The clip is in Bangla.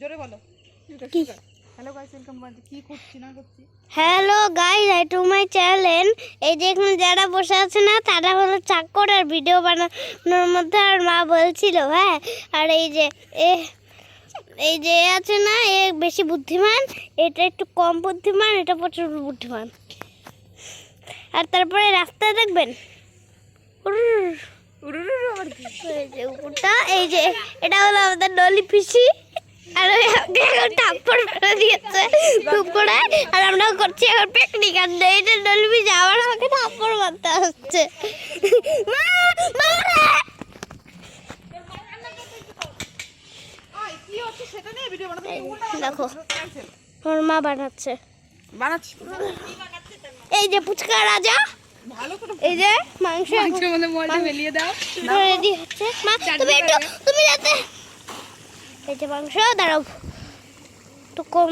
জোরে বলো। হ্যালো গাইস ওয়েলকাম কি করছি না করছি? Hello guys I to my channel এই যে এখানে যারা বসে আছে না তারা হলো চাকর আর ভিডিও বানানোর মধ্যে আর মা বলছিল হ্যাঁ? আর এই যে এ এই যে আছে না এ বেশি বুদ্ধিমান এটা একটু কম বুদ্ধিমান এটা প্রচুর বুদ্ধিমান। আর তারপরে রাস্তা দেখবেন? উপরটা এই যে এটা হলো আমাদের নলি পিসি। আর এখন থাপ্পড় মেরে দিয়েছে উপরে আর আমরা করছি এখন পিকনিক আর এই যে নলি পিসি আমাকে থাপ্পড় মারতে হচ্ছে। দেখো ওর মা বানাচ্ছে। এই যে পুচকা রাজা এই যে মাংস মাংসের মধ্যে ময়দা মিলিয়ে দাও। রেডি হচ্ছে। মা তুমি একটু তুমি যাতে মাংস দাঁড়াও একটু কম